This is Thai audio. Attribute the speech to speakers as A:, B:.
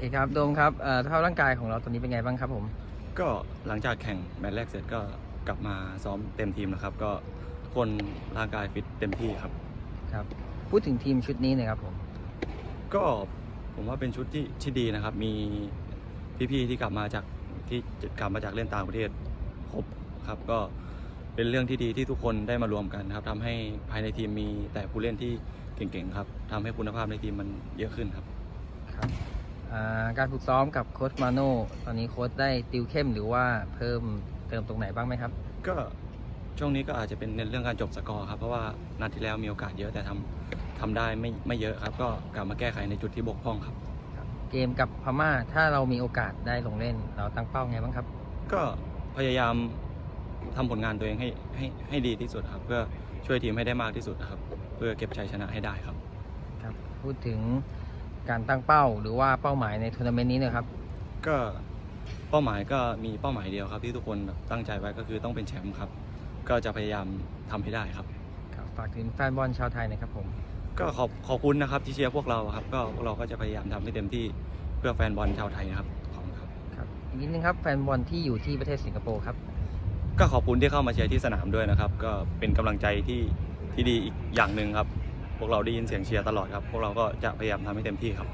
A: เคครับโดมครับเอ่อสภาพร่างกายของเราตอนนี้เป็นไงบ้างครับผม
B: ก็หลังจากแข่งแมตช์แรกเสร็จก็กลับมาซ้อมเต็มทีมนะครับ ก็ทุกคนร่างกายฟิตเต็มที่ครับ
A: ครับ พูดถึงทีมชุดนี้หน่อยครับผม
B: ก็ผมว่าเป็นชุดที่ที่ดีนะครับ มีพี่ๆที่กลับมาจากที่กลับมาจากเล่นต่างประเทศครบครับ ก็เป็นเรื่องที่ดีที่ทุกคนได้มารวมกันนะครับทำให้ภายในทีมมีแต่ผู้เล่นที่เก่งๆครับทำให้คุณภาพในทีมมันเยอะขึ้นครับ
A: ครับอ่า การฝึกซ้อมกับโค้ชมาโน่ตอนนี้โค้ชได้ติวเข้มหรือว่าเพิ่มเติมตรงไหนบ้างไหมครับ
B: ก็ช่วงนี้ก็อาจจะเป็นเน้นเรื่องการจบสกอร์ครับ เพราะว่านัดที่แล้วมีโอกาสเยอะแต่ทำทำได้ไม่ไม่เยอะครับ ก็กลับมาแก้ไขในจุดที่บกพร่องครับ
A: เกมกับพม่าถ้าเรามีโอกาสได้ลงเล่น เราตั้งเป้าไงบ้างครับ
B: ก็พยายามทำผลงานตัวเองให้ให้ให้ดีที่สุดครับ เพื่อช่วยทีมให้ได้มากที่สุดนะครับ เพื่อเก็บชัยชนะให้ได้ครับ
A: ครับ พูดถึง การตั้งเป้าหรือว่าเป้าหมายในทัวร์นาเมนต์นี้หนะครับ
B: ก็เป้าหมายก็มีเป้าหมายเดียวครับที่ทุกคนแบบตั้งใจไว้ก็คือต้องเป็นแชมป์ครับ ก็จะพยายามทำให้ได้ครับ
A: ครับฝากถึงแฟนบอลชาวไทยหนะครับผม
B: ก็ขอบขอบคุณนะครับที่เชียร์พวกเราครับ ก็พวกเราก็จะพยายามทำให้เต็มที่เพื่อแฟนบอลชาวไทยนะครับขอบคุณครับ
A: ครับอีกนิดนึงครับแฟนบอลที่อยู่ที่ประเทศสิงคโปร์ครับ
B: ก็ขอบคุณที่เข้ามาเชียร์ที่สนามด้วยนะครับ ก็เป็นกำลังใจที่ที่ดีอีกอย่างหนึ่งครับ พวกเราได้ยินเสียงเชียร์ตลอดครับ พวกเราก็จะพยายามทำให้เต็มที่ครับ